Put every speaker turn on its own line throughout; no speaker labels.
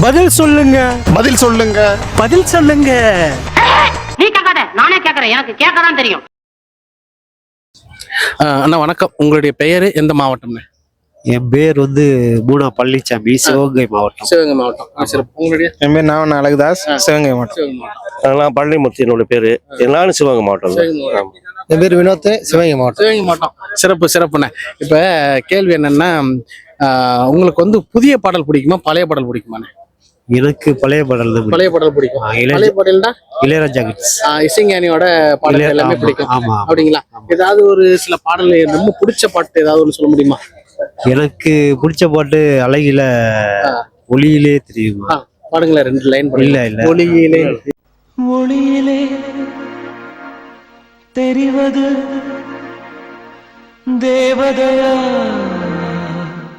பதில் சொல்லுங்க.
பதில் சொல்லுங்க.
பதில் சொல்லுங்க.
நீ கேட்காத நானே கேட்கறேன். எனக்கு கேட்கதான் தெரியும்.
ஆஹ் அண்ணா வணக்கம். உங்களுடைய பெயரு எந்த மாவட்டம்னு?
என் பேர் வந்து மூனா பழனிசாமி சிவகங்கை மாவட்டம்.
சிவகங்கை மாவட்டம். உங்களுடைய?
என் பேர் நான் அழகுதாஸ் சிவகங்கை மாவட்டம்.
நான் பழனிமூர்த்தி என்னோட பேரு. நானும் சிவகங்கை மாவட்டம்
என் பேர் வினோத் சிவகங்கை மாவட்டம்.
சிவகங்கை மாவட்டம். சிறப்பு சிறப்புண்ணே இப்ப கேள்வி என்னன்னா உங்களுக்கு வந்து புதிய பாடல் பிடிக்குமா பழைய பாடல் பிடிக்குமாண்ணே?
எனக்கு பழைய பாடல் தான்.
பழைய பாடல் பிடிக்கும். பழைய பாடல்னா?
இளையராஜா கிட்ஸ்.
இசைஞானியோட பாடல் எல்லாமே
ஆமா,
பிடிக்கும்.
ஆமா
அப்படிங்களா? ஏதாவது ஒரு சில பாடல் ரொம்ப பிடிச்ச பாட்டு ஏதாவது ஒன்று சொல்ல முடியுமா?
எனக்கு பிடிச்ச பாட்டு அழகில. ஒளியிலே தெரியுமா?
ஆ, பாடுங்களேன் ரெண்டு லைன்
இல்ல இல்ல.
ஒளியிலே.
ஒளியிலே தெரிவது தேவதையா?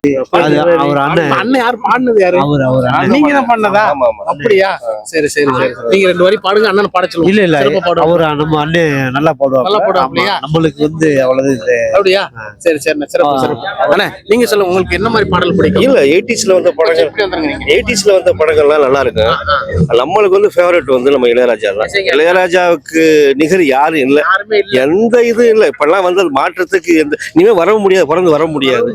அவர் அண்ணன்.
அண்ணன் யார்? பாடுனது யாரு?
அவர்
நீங்க தான் பண்ணதா. அப்படியா? சரி சரி சரி. நீங்க ரெண்டு வரி பாடுங்க அண்ணன் பாட சொல்லுங்க.
இல்ல இல்ல. அவர் நம்ம அண்ணன் நல்லா பாடுவாங்க
நல்லா பாடுவாப்லையா?
நம்மளுக்கு வந்து அவ்வளவு
அப்படியா? சரி சரி சிறப்பு சிறப்பு. அண்ணா நீங்க சொல்லுங்க உங்களுக்கு என்ன மாதிரி பாடல் பிடிக்கும்?
இல்ல எயிட்டிஸ்ல வந்த படங்கள். எயிட்டிஸ்ல வந்த படங்கள்லாம் நல்லா இருக்கும். நம்மளுக்கு வந்து ஃபேவரட் வந்து நம்ம இளையராஜா தான். இளையராஜாவுக்கு நிகர் யாரும் இல்ல.
யாருமே இல்ல.
எந்த இதுவும் இல்ல. இப்பெல்லாம் வந்து மாற்றத்துக்கு எந்த இனிமே வர முடியாது பிறந்து வர முடியாது.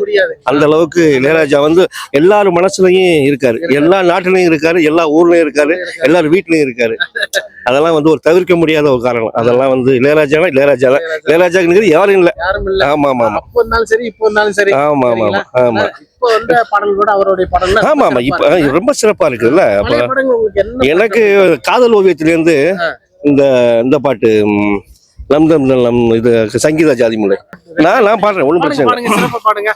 அந்த அளவுக்கு இளையராஜா வந்து எல்லாரும் மனசுலயும் இருக்காரு. எல்லா நாட்டிலையும் இருக்காரு. எல்லா ஊர்லயும் இருக்காரு. எல்லார் வீட்லயும் இருக்காரு. அதெல்லாம் வந்து ஒரு தவிர்க்க முடியாத ஒரு காரணம். அதெல்லாம் வந்து இளையராஜா இளையராஜா. தான் இளையராஜாக்கு நிகர் யாரும் இல்ல. ஆமா ஆமா ஆமா.
சரி
ஆமா ஆமா ஆமா ஆமா. ஆமா ஆமா. இப்ப ரொம்ப சிறப்பா இருக்குல்ல. எனக்கு காதல் ஓவியத்துல இருந்து இந்த இந்த பாட்டு ம், லம் தம் லம் இது சங்கீதா ஜாதி முல்லை நான் நான் பாடுறேன்
பாடுங்க
பிரச்சனை
பாடுங்க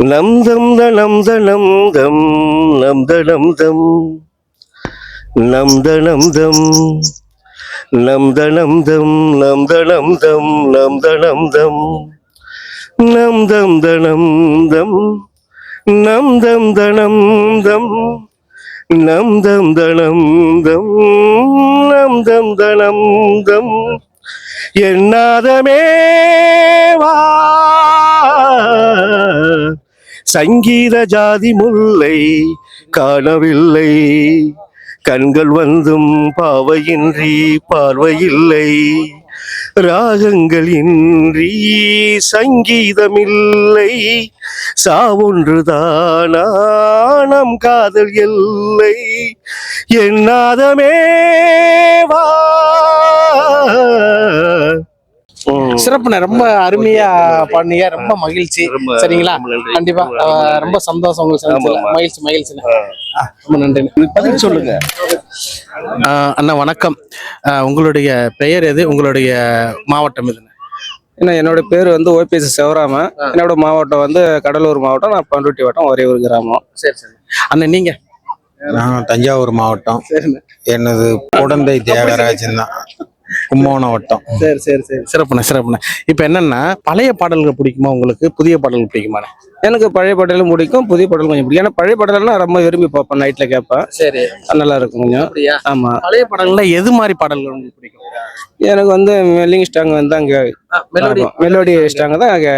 நம் தம் தனம் தனம் தம் நம் தனம் தம் நம் தனம் தம் நம் தனம் தம் நம் தனம் தம் நம் தனம் தம் நம் தம் தனம் தம் நம் தம் தனம் தம் நம் தம் தனம் தம் நம் தம் தனம் தம் எண்ணாதமே வா சங்கீத ஜாதி முல்லை காணவில்லை. கண்கள் வந்தும் பாவையின்றி பார்வையில்லை. ராகங்களின்றி சங்கீதமில்லை. சாவொன்றுதானம் காதல் இல்லை எண்ணாதமே வா.
சிறப்புண்ணே. ரொம்ப அருமையா பாடுனீங்க ரொம்ப மகிழ்ச்சி. சரிங்களா. கண்டிப்பா. ரொம்ப சந்தோஷம் உங்களுக்கு. மகிழ்ச்சி மகிழ்ச்சிண்ணே ரொம்ப நன்றி
பதில் சொல்லுங்க.
அண்ணா வணக்கம். உங்களுடைய பெயர் எது? உங்களுடைய மாவட்டம் எதுன்னு
என்ன என்னோட பேர் வந்து ஓபிஎஸ் சிவராம. என்னோட மாவட்டம் வந்து கடலூர் மாவட்டம். நான் பண்ருட்டி வட்டம் ஒரே ஒரு கிராமம்.
சரி சரி. அண்ணா நீங்க?
நான் தஞ்சாவூர் மாவட்டம். எனது குழந்தை தியாகராஜன் தான். கும்பகோணம் வட்டம்.
சரி சரி சரி. சிறப்புண்ணே சிறப்புண்ணே. இப்போ என்னன்னா பழைய பாடல்கள் பிடிக்குமா உங்களுக்கு? புதிய பாடல்கள் பிடிக்குமாண்ணே?
எனக்கு பழைய பாடலும் பிடிக்கும் புதிய பாடலும் கொஞ்சம் பிடிக்கும். ஏன்னா பழைய பாடலாம் நான் ரொம்ப விரும்பி பார்ப்பேன் நைட்ல கேட்பேன்.
சரி.
நல்லா இருக்கும் கொஞ்சம். ஆமா.
பழைய பாடல்கள்ல எது மாதிரி பாடல்கள் உங்களுக்கு பிடிக்கும்?
எனக்கு வந்து மெல்லிங் ஸ்டாங் வந்து அங்க
மெலோடி
மெலோடி ஸ்டாங் தான் அங்க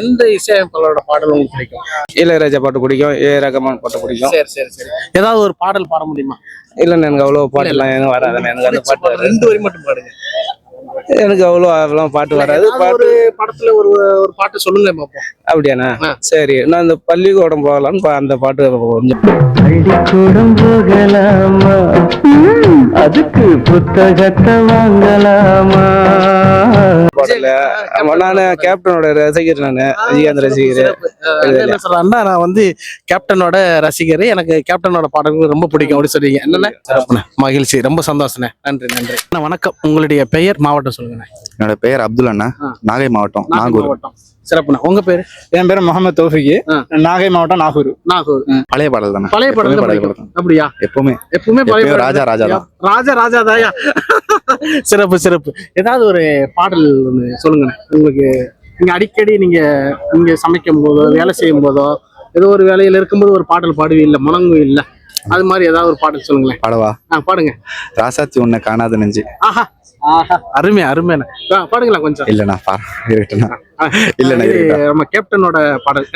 எந்த இசையமைப்பாளரோட பாடல் உங்களுக்கு பிடிக்கும்?
இளையராஜா பாட்டு பிடிக்கும் ஏ. ரகமான் பாட்டு பிடிக்கும்.
சரி சரி சரி. ஏதாவது ஒரு பாடல் பாட முடியுமா?
இல்லைண்ணே எனக்கு அவ்வளோ பாட்டுலாம் எனக்கு வராது எனக்கு அந்த பாட்டு.
ரெண்டு வரி மட்டும் பாடுங்க.
எனக்கு அவ்வளோ அதெல்லாம் பாட்டு வராது. பாட்டு
ஒரு படத்துல ஒரு ஒரு பாட்டு சொல்லுங்க பாப்போம்.
அப்படியாண்ணா. சரி நான் இந்த பள்ளிக்கூடம் போகலான்னு பா- அந்த பாட்டு கொஞ்சம்
பள்ளிக்கூடம் போகலாமா? அதுக்கு புத்தகத்தை வாங்கலாமா?
பாடல. ஆமா நான் கேப்டனோட ரசிகர் நானு விஜயகாந்த் ரசிகர்.
சொல்றாருன்னா நான் வந்து கேப்டனோட ரசிகர். எனக்கு கேப்டனோட பாடல்கள் ரொம்ப பிடிக்கும் அப்படி சொல்றீங்க என்னென்ன மகிழ்ச்சி ரொம்ப சந்தோஷண்ணே. நன்றி நன்றி. அண்ணா, வணக்கம். உங்களுடைய பெயர் மாவட்டம் மட்டும் சொல்லுங்க
என்னோட பெயர் அப்துல் அண்ணா. நாகை மாவட்டம்
நாகூர். சிறப்புண்ணா. உங்க பேரு?
என் பேர் முகமது தௌஃபிக்கு. நாகை மாவட்டம் நாகூர்.
நாகூர்.
பழைய பாடல் தானே?
பழைய.
பாடல்
அப்படியா?
எப்பவுமே.
எப்பவுமே பழைய
ராஜா, ராஜா
தான். ராஜா ராஜா தாயா? சிறப்பு சிறப்பு. ஏதாவது ஒரு பாடல் ஒண்ணு சொல்லுங்க உங்களுக்கு நீங்க அடிக்கடி நீங்க நீங்க சமைக்கும் போதோ வேலை செய்யும் போதோ ஏதோ ஒரு வேலையில இருக்கும்போது ஒரு பாடல் பாடுவீ இல்ல முழங்கு இல்ல அது மாதிரி ஏதாவது ஒரு பாடல் சொல்லுங்களேன்.
பாடவா?
பாடுங்க.
ராசாத்தி உன்னை காணாத நெஞ்சு.
ஆஹா. ஆஹா. அருமை அருமைண்ணே ஆ, பாடுங்களா கொஞ்சம்.
இல்லண்ணா பா இருக்கட்டும்ண்ணா. இல்லண்ணா
நம்ம கேப்டனோட பாடல்.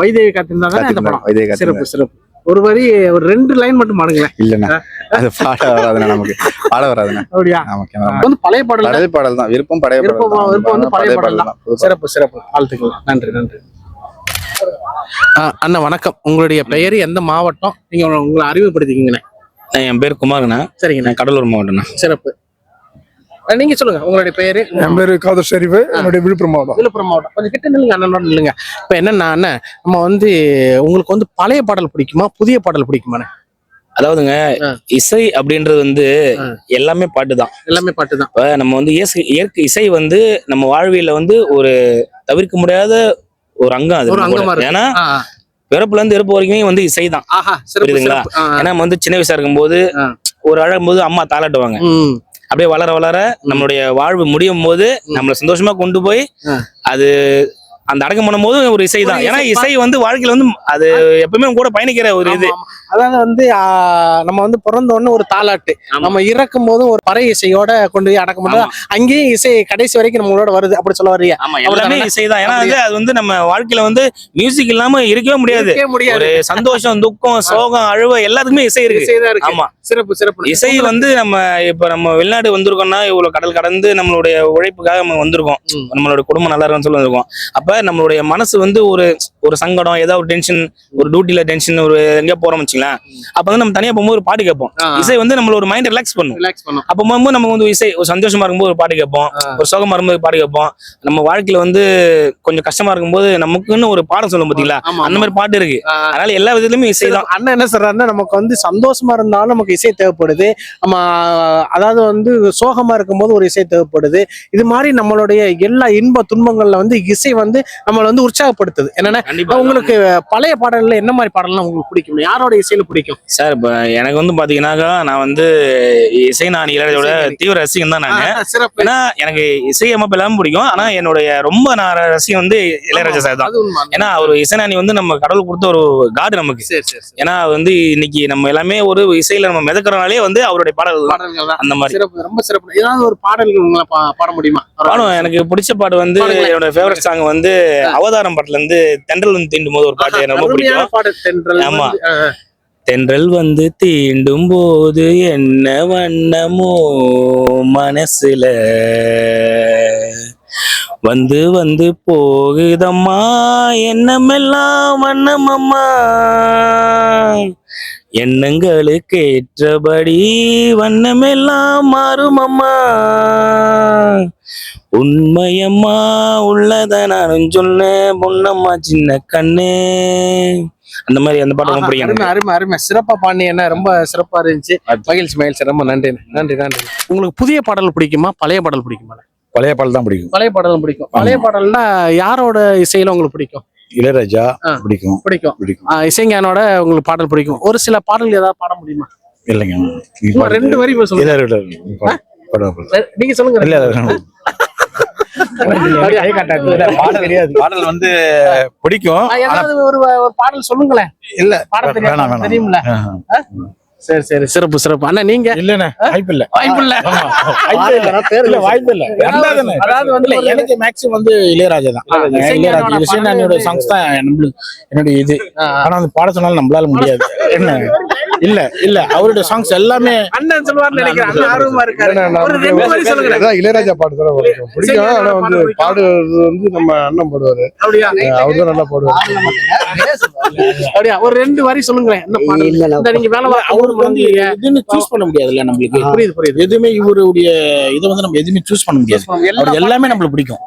வைதேவி காத்திருந்தாங்க அந்த
காத்திருந்தேன்,
படம்?
வைதேகி
சிறப்பு. சிறப்பு. ஒரு வரி ஒரு ரெண்டு லைன் மட்டும் பாடுங்களேன்.
இல்லண்ணா அது பாட வராதுண்ணா நமக்கு. பாட வராதுண்ணா.
அப்படியா? வந்து பழைய பாடல் தான்.
பழைய பாடல் தான். விருப்பம் பழைய பாடல்
விருப்பம். விருப்பம் வந்து பழைய பாடல் தான். சிறப்பு சிறப்பு. வாழ்த்துக்கள். நன்றி நன்றி. அண்ணா வணக்கம். உங்களுடைய பெயர் எந்த மாவட்டம்? நீங்க உங்களை- அறிமுகப்படுத்திக்கிங்கண்ணே.
என் பேர் குமாருண்ணா.
சரிங்கண்ணே.
நான் கடலூர் மாவட்டம்ண்ணா.
சிறப்பு. நீங்க சொல்லுங்க உங்களுடைய பெயரு?
என் பேர் காதர் ஷெரீஃப் என்னுடைய விழுப்புரம் மாவட்டம்.
விழுப்புரம் மாவட்டம். கொஞ்சம் கிட்ட நில்லுங்க அண்ணனோட நில்லுங்க. இப்ப என்னன்னா நம்ம வந்து உங்களுக்கு வந்து பழைய பாடல் பிடிக்குமா? புதிய பாடல் பிடிக்குமாண்ணே?
அதாவதுங்க. இசை அப்படின்றது வந்து. எல்லாமே பாட்டு தான்
எல்லாமே பாட்டு தான்
இப்ப நம்ம வந்து இயற்கை இசை வந்து நம்ம வாழ்வியல வந்து ஒரு தவிர்க்க முடியாத ஒரு அங்கம் அது ஏன்னா. பிறப்புல இருந்து இறப்பு வரைக்கும் வந்து இசை தான்
ஆஹா சிறப்பு
புரியுதுங்களா? ஏன்னா நம்ம வந்து சின்ன வயசா இருக்கும்போது
ஆ.
ஒரு அழகும்போது அம்மா தாளாட்டுவாங்க. அப்படியே வளர வளர நம்மளுடைய வாழ்வு முடியும் போது நம்மள சந்தோஷமா கொண்டு போய். அது அந்த அடக்கம் பண்ணும்போது ஒரு இசை தான். ஏன்னா
இசை
வந்து வாழ்க்கையில வந்து அது எப்பவுமே கூட பயணிக்கிற ஒரு இது.
அதாவது வந்து நம்ம வந்து பிறந்த உடனே ஒரு தாலாட்டு. நம்ம இறக்கும் போதும் ஒரு பறை இசையோட கொண்டு போய் அடக்கம் பண்ணுறது. அங்கேயும் இசை கடைசி வரைக்கும் நம்மளோட வருது. அப்படி சொல்ல வர்றீங்க.
ஆமா? எல்லாமே இசை தான். ஏன்னா வந்து அது வந்து நம்ம வாழ்க்கையில வந்து மியூசிக் இல்லாம இருக்கவே முடியாது. ஒரு சந்தோஷம் துக்கம் சோகம் அழுவ எல்லாத்துக்குமே இசை இருக்கு. ஆமா.
சிறப்பு சிறப்பு.
இசை வந்து நம்ம இப்ப நம்ம வெளிநாடு வந்திருக்கோம்னா இவ்வளவு கடல் கடந்து நம்மளுடைய உழைப்புக்காக நம்ம வந்திருக்கோம். நம்மளோட குடும்பம் நல்லா இருக்கும்னு சொல்லி வந்திருக்கோம் அப்ப நம்மளுடைய மனசு வந்து ஒரு ஒரு சங்கடம் ஏதாவது ஒரு டென்ஷன் ஒரு டியூட்டில டென்ஷன் ஒரு எங்கேயா போறோம் வச்சுங்களேன். அப்ப வந்து நம்ம தனியா போகும்போது ஒரு பாட்டு கேட்போம். இசை வந்து நம்மள ஒரு மைண்ட் ரிலாக்ஸ் பண்ணும். அப்ப போகும்போது நம்ம வந்து இசை ஒரு சந்தோஷமா இருக்கும்போது ஒரு பாட்டு கேட்போம். ஒரு சோகமா இருக்கும்போது பாட்டு கேட்போம். நம்ம வாழ்க்கையில வந்து கொஞ்சம் கஷ்டமா இருக்கும்போது நமக்குன்னு ஒரு பாடம் சொல்லும் பாத்தீங்களா? அந்த மாதிரி பாட்டு இருக்கு. அதனால எல்லா விதத்துலயுமே இசை தான்.
அண்ணன் என்ன சொல்றாருன்னா நமக்கு வந்து சந்தோஷமா இருந்தாலும் நமக்கு இசை தேவைப்படுது. நம்ம அதாவது வந்து சோகமா இருக்கும்போது ஒரு இசை தேவைப்படுது. இது மாதிரி நம்மளுடைய எல்லா இன்ப துன்பங்கள்ல வந்து இசை வந்து நம்மளை வந்து உற்சாகப்படுத்துது. என்னன்னா உங்களுக்கு பழைய பாடல்ல என்ன மாதிரி பாடல்லாம் உங்களுக்கு பிடிக்கும்? யாரோட இசையில பிடிக்கும்?
சார் இப்ப எனக்கு வந்து பாத்தீங்கன்னாக்கா நான் வந்து இசை நான் இளையராஜோட
இசை
தீவிர ரசிகன் தான் நானு.
சிறப்பு.
ஏன்னா எனக்கு இசை அமைப்பு எல்லாமே பிடிக்கும். ஆனா என்னுடைய ரொம்ப நான் ரசிகம் வந்து இளையராஜா சார் தான். ஏன்னா அவர் இசைநாணி வந்து நம்ம கடவுள் கொடுத்த ஒரு காடு நமக்கு. ஏன்னா அது வந்து இன்னைக்கு நம்ம எல்லாமே ஒரு இசையில நம்ம மிதக்கிறனாலே வந்து அவருடைய பாடல்கள்
பாடல்கள்
அந்த மாதிரி.
ரொம்ப சிறப்பு. ஏதாவது ஒரு பாடல்கள் உங்களை பாட முடியுமா?
பாடம் எனக்கு பிடிச்ச பாட்டு வந்து. என்னோட ஃபேவரட் சாங் வந்து அவதாரம் பாட்டுல இருந்து தென்றல் வந்து தீண்டும் போது ஒரு பாட்டு ரொம்ப பிடிக்கும். ஆமா. தென்றல் வந்து தீண்டும் போது என்ன வண்ணமோ மனசுல? வந்து வந்து போகுதம்மா எண்ணமெல்லாம் வண்ணமம்மா. எண்ணங்களுக்கு ஏற்றபடி வண்ணமெல்லாம் மாறுமம்மா. உண்மையம்மா உள்ளத நானும் சொன்னேன் பொன்னம்மா சின்ன கண்ணே. அந்த மாதிரி அந்த பாட்டு பிடிக்கும்
அருமை. அருமை அருமை. சிறப்பா பாண்டி என்ன ரொம்ப சிறப்பா இருந்துச்சு. மகிழ்ச்சி மகிழ்ச்சி. ரொம்ப நன்றி நன்றி நன்றி. உங்களுக்கு புதிய பாடல் பிடிக்குமா? பழைய பாடல் பிடிக்குமா?
பழைய பாடல் தான் பிடிக்கும்.
பழைய பாடல் பிடிக்கும். பழைய பாடல்னா யாரோட இசையில உங்களுக்கு பிடிக்கும்?
இளையராஜா. பிடிக்கும்.
பிடிக்கும்.
பிடிக்கும்.
இசைஞானோட உங்களுக்கு பாடல் பிடிக்கும். ஒரு சில பாடல் ஏதாவது பாட முடியுமா?
இல்லைங்க.
ரெண்டு வரி. நீங்க சொல்லுங்க.
பாடல் தெரியாது பாடல் வந்து பிடிக்கும்.
ஒரு பாடல் சொல்லுங்களேன்.
இல்ல.
பாட
வேணாம்
தெரியும்
வேணாம்
தெரியும்ல.
ஆஹா.
சரி சரி. சிறப்பு சிறப்பு. அண்ணா நீங்க?
இல்லண்ணே வாய்ப்பு இல்ல.
வாய்ப்பு இல்ல
வாய்ப்பு இல்ல. இல்ல வாய்ப்பு இல்ல. ரெண்டாவதுண்ணே.
அதாவது வந்து
இல்ல, எனக்கு மேக்ஸிமம் வந்து இளையராஜா தான். இளையராஜா இசைஞானியோட
பாடல்
சாங்ஸ் தான் நம்மளுக்கு என்னுடைய இது. ஆனா அந்த பாட சொன்னாலும் நம்மளால முடியாது. என்ன? இல்ல இல்ல அவருடைய சாங்ஸ் எல்லாமே
அண்ணன் சொல்லுவார்னு நினைக்கிறேன். அண்ணன் ஆர்வமா இருக்காரு. ஒரு ரெண்டு வரி சொல்லுங்க
அதான் இளையராஜா பாட்டு தான் பிடிக்கும். ஆனா வந்து பாடுறது வந்து நம்ம அண்ணன் பாடுவாரு.
அப்படியா?
அவர் தான் நல்லா பாடுவாரு.
அப்படியா? ஒரு ரெண்டு வரி சொல்லுங்களேன். என்ன நீங்க வேலை
அவருக்கு வந்து. எதுன்னு சூஸ் பண்ண முடியாதுல்ல நம்மளுக்கு.
புரியுது புரியுது.
எதுவுமே இவருடைய இதை வந்து நம்ம எதுவுமே சூஸ் பண்ண முடியாது.
எல்லா
அவர் எல்லாமே நம்மளுக்கு பிடிக்கும்.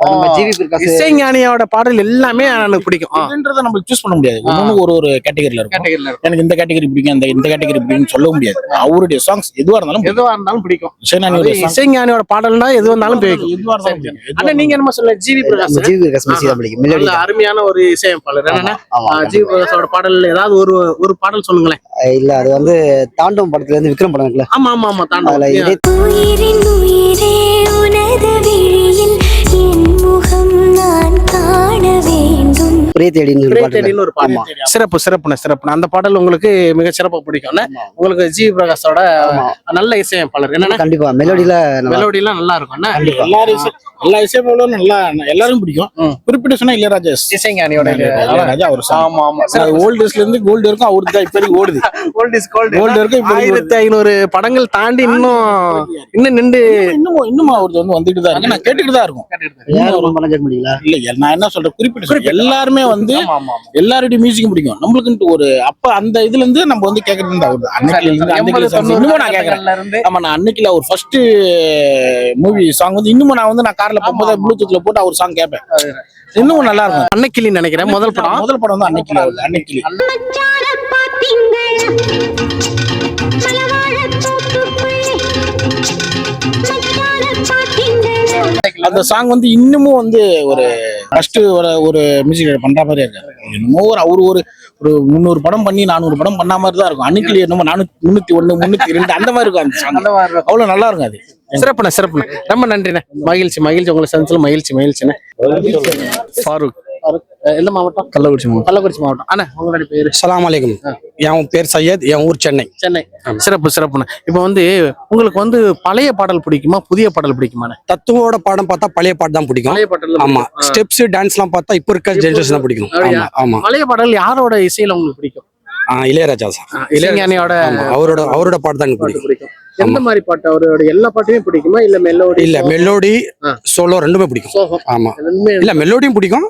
இசைஞானியோட பாடல் எல்லாமே எனக்கு பிடிக்கும். ஆ,
இதுன்றதை நம்ம சூஸ் பண்ண முடியாது. ஒரு ஒரு கேட்டகரியில இருக்கும். எனக்கு இந்த கேட்டகரி பிடிக்கும் அந்த இந்த கேட்டகரி பிடிக்கும்னு சொல்ல முடியாது. அவருடைய சாங்ஸ் எதுவா இருந்தாலும்.
எதுவா இருந்தாலும் பிடிக்கும்.
இசைஞானியோட
இசைஞானியோட பாடல்னா எது வந்தாலும் பிடிக்கும்.
எதுவா இருந்தாலும் பிடிக்கும். எதுவா
அண்ணா நீங்க என்னமோ சொல்ல ஜிவி பிரகாஷ்.
ஜிவி பிரகாஷ் பிடிக்கும்.
நல்ல அருமையான ஒரு இசையமைப்பாளர். என்னன்னா? ஜிவி பிரகாஷோட பாடல் ஏதாவது ஒரு ஒரு பாடல் சொல்லுங்களேன்.
இல்ல அது வந்து தாண்டவம் படத்துல இருந்து விக்ரம் படம் இருக்குல்ல.
ஆமா ஆமா ஆமா தாண்டவம்.
உயிரின் உயிரே உனது விழியில் வேண்டும்
பிரே தேடின்னு ஒரு
பாடல். சிறப்பு சிறப்புண்ணே சிறப்புண்ணே. அந்த பாடல் உங்களுக்கு மிக சிறப்பா பிடிக்கும்ல? உங்களுக்கு ஜி. பிரகாஷோட. நல்ல இசையமைப்பாளர். என்னன்னா
கண்டிப்பா. மெலோடியில நல்லா
மெலோடி எல்லாம் நல்லா இருக்கும்ண்ணே?
எல்லாரும் எல்லா இசைப்பாளரும் நல்லா எல்லாரும் பிடிக்கும். குறிப்பிட்ட சொன்னா இளையராஜா
இசைஞானியோட
இளையராஜா அவர்.
ஆமா ஆமா.
ஓல்டு டேஸ்ல இருந்து கோல்டு வரைக்கும் அவருக்கு தான் இப்ப ஓடுது.
கோல்ட் இஸ் கோல்ட்
கோல்டு வரைக்கும்
ஆயிரத்தி ஐநூறு படங்கள் தாண்டி இன்னும் இன்னும் நின்று
இன்னும் இன்னும் அவருக்கு வந்து வந்துட்டு தான் இருக்கு. நான் கேட்டுக்கிட்டு தான் இருக்கும். இல்ல நான் என்ன சொல்றேன்? குறிப்பிட்ட சொல்றேன். எல்லாருமே வந்து எல்லாருடைய மியூசிக்கும் பிடிக்கும். நம்மளுக்குன்ட்டு ஒரு அப்ப அந்த இதுல இருந்து நம்ம வந்து அன்னைக்கு இருந்து
எண்பது
அன்னைக்கு நான்
இருந்து
ஆமா நான் அன்னைக்குல ஒரு ஃபர்ஸ்ட் மூவி சாங் வந்து இன்னமும் நான் வந்து நான் கார்ல போகும்போது ப்ளூடூத்ல போட்டு அவர் சாங் கேட்பேன். இன்னமும் நல்லா இருக்கும்.
அன்னைக்கிளி நினைக்கிறேன். முதல் படம்.
முதல் படம் வந்து அன்னைக்குல அன்னைக்கு
மச்சான பாத்தீங்களா. மலவாழ தோப்புக்குள்ளே. மச்சான பாத்தீங்களா.
அந்த சாங் வந்து இன்னமும் வந்து ஒரு ஃபர்ஸ்ட் ஒரு ஒரு மியூசிக் பண்ற மாதிரி இருக்கு. என்னமோ ஒரு அவரு ஒரு ஒரு முந்நூறு படம் பண்ணி நானூறு படம் பண்ண மாதிரி தான் இருக்கும். அன்னைக்கு என்னமோ நானூத்தி முன்னூத்தி ஒண்ணு முன்னூத்தி ரெண்டு அந்த மாதிரி இருக்கும் அந்த
அந்த மாதிரி இருக்கும்.
அவ்வளவு நல்லா இருக்கும் அது.
சிறப்புண்ணே சிறப்புண்ணே. ரொம்ப நன்றிண்ணே. மகிழ்ச்சி மகிழ்ச்சி. உங்களை சந்திச்சல மகிழ்ச்சி மகிழ்ச்சிண்ணே.
ஃபாரூக்.
எந்த மாவட்டம்?
கள்ளக்குறிச்சி மாவட்டம்.
கள்ளக்குறிச்சி மாவட்டம். அண்ணா உங்களுடைய பேரு?
சலாம் அலைக்கும் என் பேர் சையத் என் ஊர் சென்னை.
சென்னை. சிறப்பு சிறப்புண்ணே இப்போ வந்து உங்களுக்கு வந்து பழைய பாடல் பிடிக்குமா? புதிய பாடல் பிடிக்குமாண்ணே
தத்துவோட பாடம் பார்த்தா பழைய பாட்டு தான் பிடிக்கும்.
பழைய பாடல்
ஆமா. ஸ்டெப்ஸ் டான்ஸ்லாம் பார்த்தா இப்போ இருக்க ஜென்ரேஷன் தான் பிடிக்கும்? ஆமா.
பழைய பாடல் யாரோட இசையில உங்களுக்கு பிடிக்கும்?
இளையராஜா சார்.
இளைஞானியோட
ஆமா அவரோட அவரோட பாட்டு தான் எனக்கு
பாட்டு
பிடிக்கும்.
எந்த மாதிரி பாட்டு? அவரோட எல்லா பாட்டுமே பிடிக்குமா? இல்ல மெலோடி?
இல்ல மெலோடி. சோலோ ரெண்டுமே பிடிக்கும். ஆமா. இல்ல மெலோடியும் பிடிக்கும்.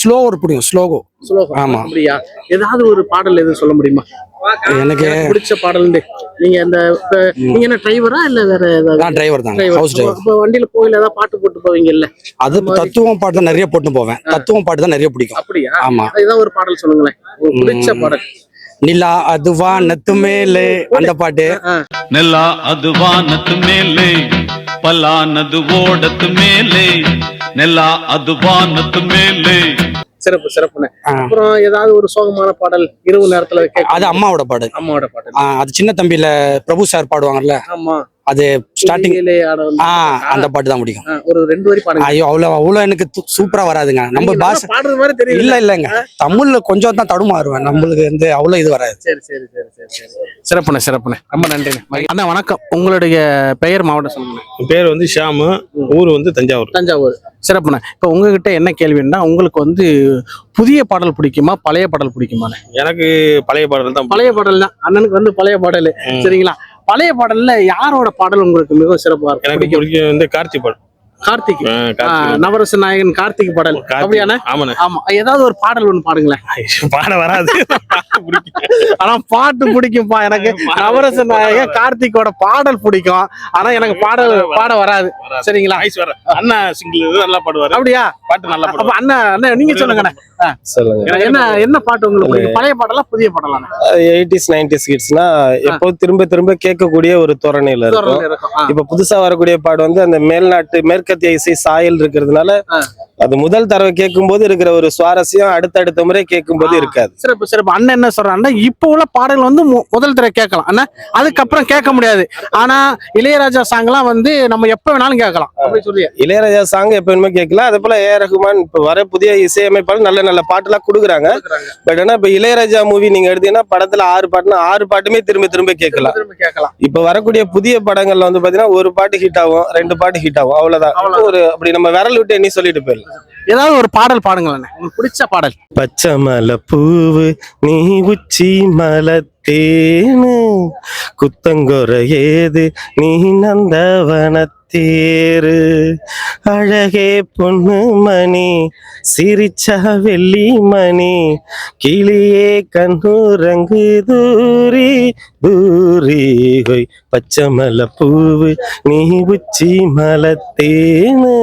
ஸ்லோ ஒரு பிடிக்கும் ஸ்லோகோ.
சுலோகம்
ஆமா.
அப்படியா? ஏதாவது ஒரு பாடல் எதுவும் சொல்ல முடியுமா?
எனக்கு
பிடிச்ச பாடல் நீங்க இந்த நீங்க என்ன டிரைவரா இல்ல வேற ஏதாவது?
நான் டிரைவர் தான்? ஹவுஸ் டிரைவர்
இப்ப வண்டியில போயில ஏதாவது பாட்டு போட்டு போவீங்கல்ல?
அது தத்துவம் பாட்டு தான் நிறைய போட்டு போவேன். தத்துவம் பாட்டு தான் நிறைய பிடிக்கும்.
அப்படியா?
ஆமா.
ஏதாவது ஒரு பாடல் சொல்லுங்களேன். பிடிச்ச பாடல்.
நிலா அதுவா நத்து மேலே. அந்த பாட்டு.
நிலா அதுவா நத்து மேலே பல்லானது ஓடத்து மேலே. நிலா அதுவா நத்து மேலே.
சிறப்பு
சிறப்புன்னு
அப்புறம் ஏதாவது ஒரு சோகமான பாடல் இரவு நேரத்துல
அது அம்மாவோட பாடல்.
அம்மாவோட பாடல்.
அது சின்ன தம்பியில பிரபு சார் பாடுவாங்கல்ல.
ஆமா.
அது ஸ்டார்டிங் ஆ அந்த பாட்டு தான் பிடிக்கும்.
ஒரு ரெண்டு வரி பாடுங்க.
ஐயோ அவ்வளவு அவ்வளவு எனக்கு சூப்பரா வராதுங்க. நம்ம பாஷை
பாடுறது மாதிரி தெரியும்
இல்ல இல்லங்க. தமிழ்ல கொஞ்சம் தான் தடுமாறுவேன். நம்மளுக்கு வந்து அவ்வளவு இது வராது.
சரி சரி சரி சரி சரி. சிறப்புண்ணே சிறப்புண்ணே. ரொம்ப நன்றிண்ணே. அண்ணா வணக்கம். உங்களுடைய பெயர் மாவட்டம் சொல்லுங்க
என் பேர் வந்து ஷியாமு. ஊர் வந்து தஞ்சாவூர்.
தஞ்சாவூர். சிறப்புண்ணே. இப்போ உங்ககிட்ட என்ன கேள்வின்னா உங்களுக்கு வந்து புதிய பாடல் பிடிக்குமா பழைய பாடல் பிடிக்குமாண்ணே?
எனக்கு பழைய பாடல் தான்
பழைய பாடல் தான். அண்ணனுக்கு வந்து பழைய பாடல். சரிங்களா? பழைய பாடல்ல யாரோட பாடல் உங்களுக்கு மிகவும் சிறப்பா இருக்கும்?
எனக்கு வந்து கார்த்தி பாடல்.
கார்த்திக்.
ஆ,
ஆ,
கார்த்திக்
நவரச நாயகன் கார்த்திக் பாடல்.
ஆமாண்ணே.
ஆமா ஏதாவது ஒரு பாடல் ஒண்ணு பாடுங்களேன்.
பாட வராது.
ஆனா பாட்டு பிடிக்கும்பா எனக்கு நவரச நாயகன் கார்த்திக்கோட பாடல் பிடிக்கும். ஆனா எனக்கு பாடல் பாட வராது. சரிங்களா?
அண்ணா சிங்கிள் நல்லா பாடுவாரு.
அப்படியா?
பாட்டு நல்லா
அப்ப அண்ணா அண்ணா நீங்க சொல்லுங்கண்ணே. ஆ,
சொல்லுங்க.
என்ன என்ன பாட்டு? உங்களுக்கு பழைய பாடலா புதிய பாடலா?
எயிட்டிஸ் நைன்டிஸ் கிட்ஸ்னா எப்போ திரும்ப திரும்ப கேட்கக்கூடிய ஒரு தோரணையில இருக்கும். இப்ப புதுசா வரக்கூடிய பாடு வந்து அந்த மேல்நாட்டு மேற்கத்திய இசை சாயல் இருக்கிறதுனால. அது முதல் தடவை கேட்கும்போது இருக்கிற ஒரு சுவாரஸ்யம் அடுத்தடுத்த முறை கேட்கும்போது
ஆ.
இருக்காது.
சிறப்பு சிறப்பு. அண்ணன் என்ன சொல்றாருன்னா இப்போ உள்ள பாடல் வந்து முதல் தடவை கேட்கலாம். அண்ணா அதுக்கப்புறம் கேட்க முடியாது. ஆனா இளையராஜா சாங்லாம் வந்து நம்ம எப்ப வேணாலும் கேட்கலாம்.
இளையராஜா சாங் எப்பவுமே கேட்கலாம். அதே போல ஏ. ரகுமான் இப்ப வர புதிய இசையமைப்பாளர் நல்ல நல்ல பாட்டுலாம் கொடுக்குறாங்க. பட் ஆனா இப்ப இளையராஜா மூவி நீங்க எடுத்தீங்கன்னா படத்துல ஆறு பாட்டுனா ஆறு பாட்டுமே திரும்ப திரும்ப கேட்கலாம். இப்ப வரக்கூடிய புதிய படங்கள்ல வந்து பாத்தீங்கன்னா ஒரு பாட்டு ஹிட் ஆகும் ரெண்டு பாட்டு ஹிட் ஆகும். அவ்வளவுதான். ஒரு அப்படி நம்ம விரல் விட்டு எண்ணி சொல்லிட்டு போயிடலாம்.
ஏதாவது ஒரு பாடல் பாடுங்களேன். உங்களுக்கு பிடிச்ச பாடல்.
பச்சை மலை பூவு நீ உச்சி மலத்தேனு. குத்தங்கொர ஏது நீ தேரு. அழகே பொண்ணு மணி சிரிச்சா வெள்ளி மணி கிளியே கண்ணுரங்கு தூரி தூரி ஹொய் பச்சை பூவு நீ உச்சி மலத்தேனு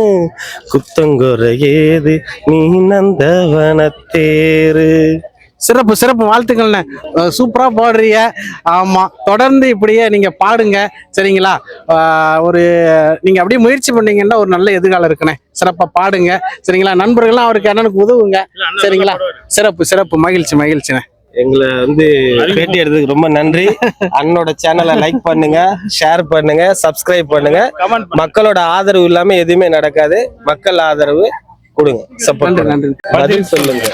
குத்தங்கொர ஏது நீ நந்தவனத்தேரு.
சிறப்பு சிறப்பு வாழ்த்துக்கள்ண்ணே. அஹ் சூப்பரா பாடுறீங்க. ஆமா தொடர்ந்து இப்படியே நீங்க பாடுங்க. சரிங்களா? ஒரு நீங்க அப்படியே முயற்சி பண்ணீங்கன்னா ஒரு நல்ல எதிர்காலம் இருக்குண்ணே. சிறப்பா பாடுங்க. சரிங்களா? நண்பர்கள்லாம் அவருக்கு அண்ணனுக்கு உதவுங்க. சரிங்களா? சிறப்பு சிறப்பு. மகிழ்ச்சி மகிழ்ச்சிண்ணே.
எங்களை வந்து பேட்டி எடுத்ததுக்கு ரொம்ப நன்றி. அண்ணனோட சேனலை லைக் பண்ணுங்க ஷேர் பண்ணுங்க சப்ஸ்கிரைப் பண்ணுங்க. மக்களோட ஆதரவு இல்லாம எதுவுமே நடக்காது. மக்கள் ஆதரவு கொடுங்க.
நன்றி
சப்போர்ட்
நன்றி.
பதில் சொல்லுங்க.